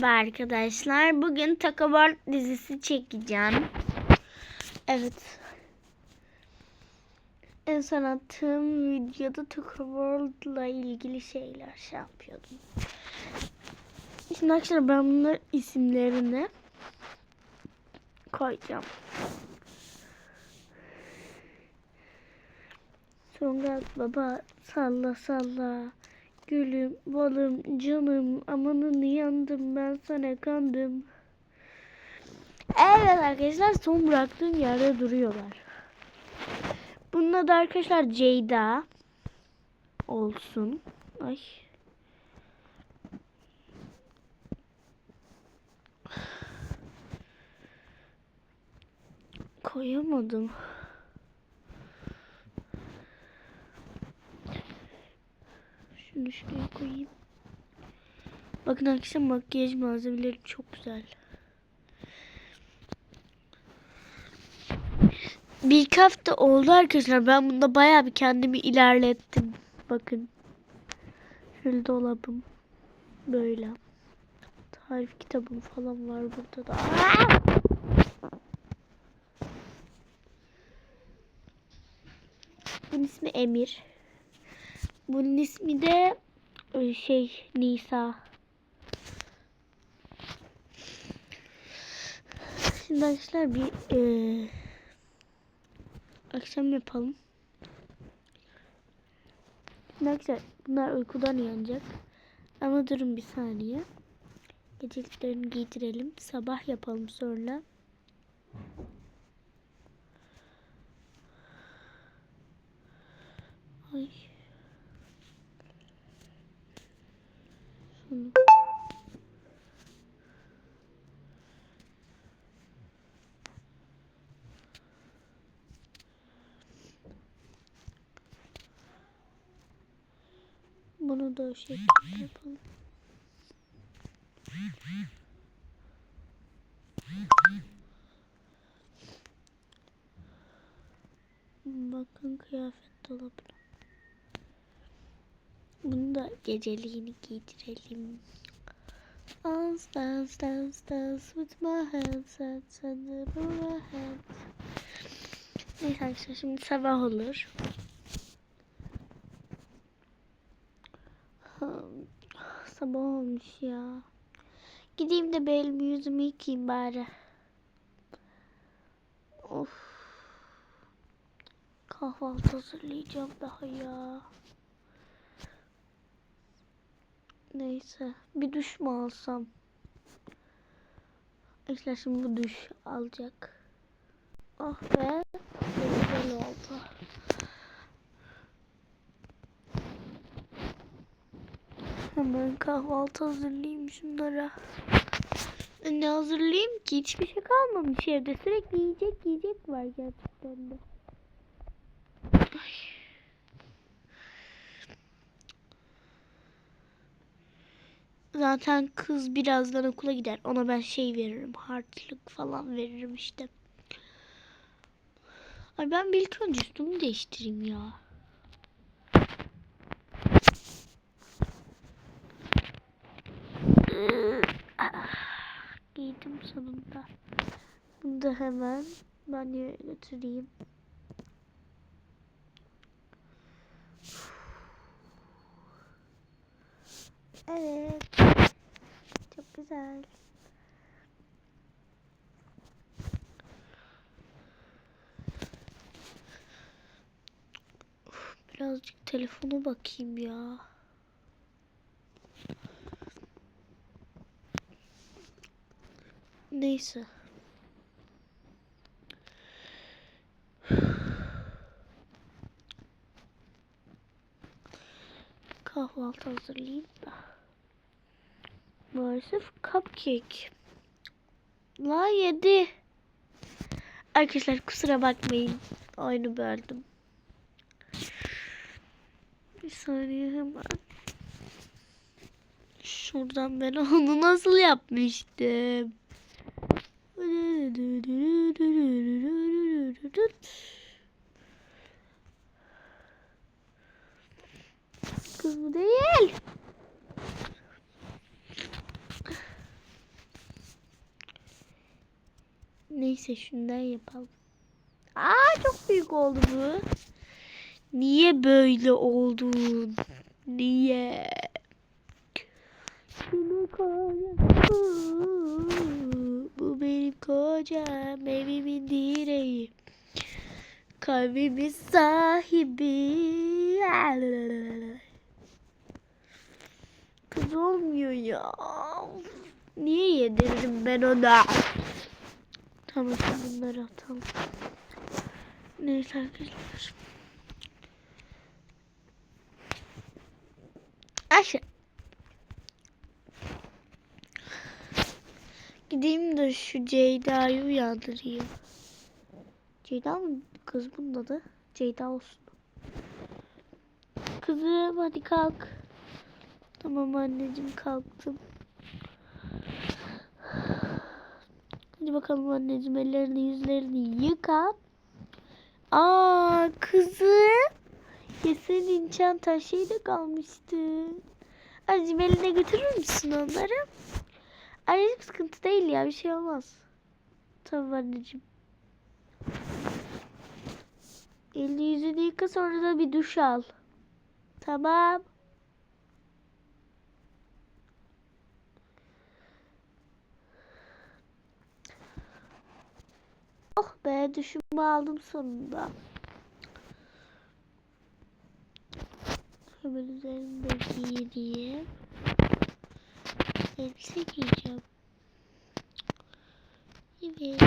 Merhaba arkadaşlar. Bugün Takabart dizisi çekeceğim. Evet. En son attığım videoda Takabart'la ilgili şeyler şey yapıyordum. Şimdi arkadaşlar ben bunların isimlerini koyacağım. Sonra baba salla salla. Gülüm, balım, canım, amanın yandım ben sana kandım. Evet arkadaşlar son bıraktığım yerde duruyorlar. Bunun adı arkadaşlar Ceyda olsun. Ay. Koyamadım. Şunu şuraya koyayım. Bakın arkadaşlar makyaj malzemeleri çok güzel. Bir hafta oldu arkadaşlar. Ben bunda bayağı bir kendimi ilerlettim. Bakın. Şöyle dolabım. Böyle. Tarif kitabım falan var burada da. Aa! Bunun ismi Emir. Bunun ismi de e, şey Nisa. Şimdi arkadaşlar bir e, akşam yapalım. Şimdi arkadaşlar bunlar uykudan uyanacak. Ama durun bir saniye. Geceliklerini giydirelim. Sabah yapalım sonra. Ay. Şunu. Bunu da o şekilde yapalım. Bakın kıyafet dolabına. Bunu da geceliğini giydirelim. Dance, dance, dance, dance with my hands, hands, with my hands. Neyse arkadaşlar şimdi sabah olur. Sabah olmuş ya. Gideyim de bir yüzümü yıkayayım bari. Of. Kahvaltı hazırlayacağım daha ya. Neyse. Bir duş mu alsam? İşte şimdi bu duş alacak. Oh be. Güzel oldu. Hemen kahvaltı hazırlayayım şunlara. Ne hazırlayayım ki? Hiçbir şey kalmamış evde. Sürekli yiyecek yiyecek var gerçekten de. Zaten kız birazdan okula gider. Ona ben şey veririm. Harçlık falan veririm işte. Ay ben bir ilk önce üstümü değiştireyim ya. Sonunda. Bunu da hemen banyoya götüreyim. Evet. Çok güzel. Birazcık telefona bakayım ya. Neyse. Kahvaltı hazırlayayım da. Maalesef cupcake. La yedi. Arkadaşlar kusura bakmayın. Oyunu böldüm. Bir saniye hemen. Şuradan ben onu nasıl yapmıştım? Kız bu değil. Neyse şundan yapalım. Aa çok büyük oldu bu. Niye böyle oldun? Niye? Şunu koyalım. Kocam, evimin direği. Kalbimin sahibi. Kız olmuyor ya. Niye yedirdim ben ona? Tamam bunları atalım. Neyse arkadaşlar. Ayşe. Gideyim de şu Ceyda'yı uyandırayım. Ceyda mı kız bunun adı? Ceyda olsun. Kızım hadi kalk. Tamam anneciğim kalktım. Hadi bakalım anneciğim ellerini yüzlerini yıka. Aa kızım. Ya senin çantan şeyde kalmıştı. Anneciğim eline götürür müsün onları? Anneciğim sıkıntı değil ya bir şey olmaz. Tamam anneciğim. Elini yüzünü yıka sonra da bir duş al. Tamam. Oh be duşumu aldım sonunda. Hemen üzerinde giyineyim. Elbise giyeceğim. Evet.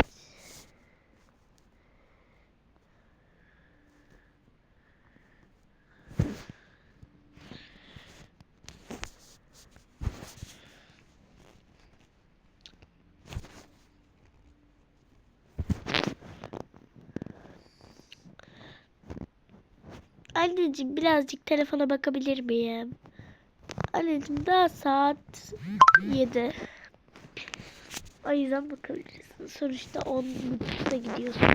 Anneciğim birazcık telefona bakabilir miyim? Anneciğim daha saat 7. O yüzden bakabilirsin. Sonuçta 10.30'da gidiyorsun.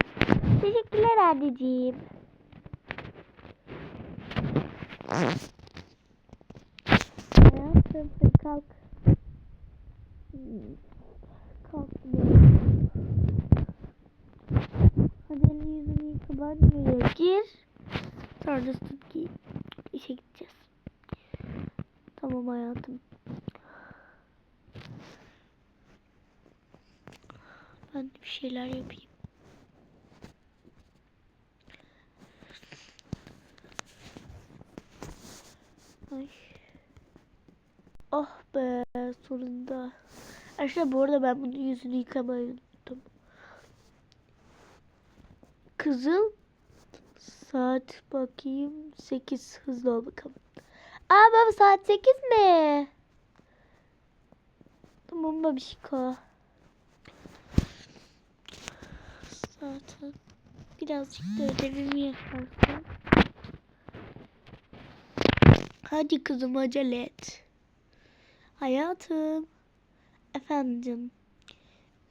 Teşekkürler anneciğim. Hayatım kalk. Kalk. Hadi elini yüzünü yıka banyoya gir. Sonra da giy. Tamam hayatım. Ben bir şeyler yapayım. Ay. Oh be sonunda. Arkadaşlar bu arada ben bunun yüzünü yıkamayı unuttum. Kızıl saat bakayım 8 hızlı ol bakalım. Aa baba saat 8 mi? Tamam babişko. Zaten birazcık da ödevimi yaparsam. Hadi kızım acele et. Hayatım. Efendim.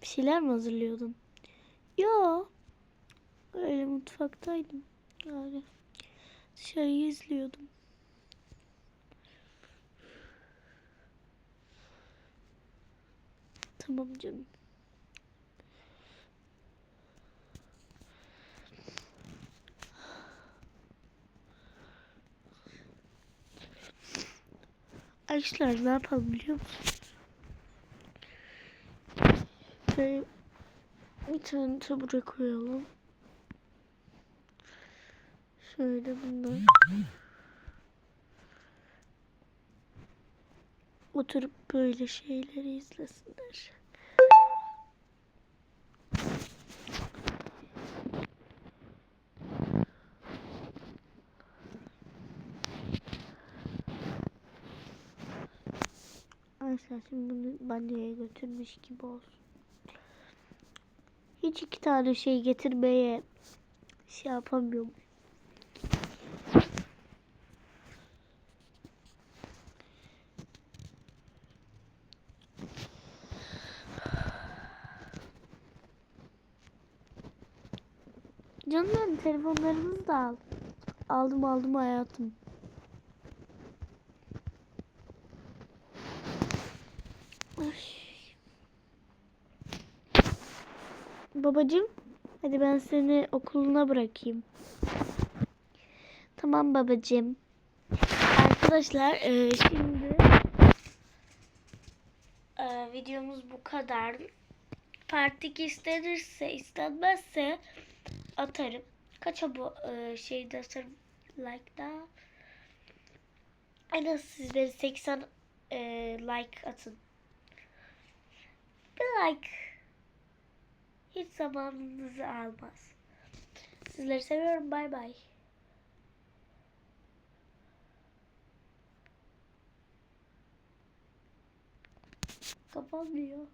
Bir şeyler mi hazırlıyordun? Yo. Öyle mutfaktaydım. Yani dışarıyı izliyordum. Tamam canım. Arkadaşlar ne yapalım biliyor musunuz? Şöyle bir tane tabure koyalım. Şöyle bunlar. Oturup böyle şeyleri izlesinler. Arkadaşlar şimdi bunu banyoya götürmüş gibi olsun. Hiç iki tane şey getirmeye şey yapamıyorum. Canım benim telefonlarınızı da al. Aldım aldım hayatım. Ay. Babacığım hadi ben seni okuluna bırakayım. Tamam babacığım. Arkadaşlar e, şimdi e, videomuz bu kadar. Part 2 istenirse istenmezse atarım. Kaç bu e, şeyde atarım like'da. En az siz beni 80 e, like atın. Bir like hiç zamanınızı almaz. Sizleri seviyorum. Bay bay. Kapanmıyor.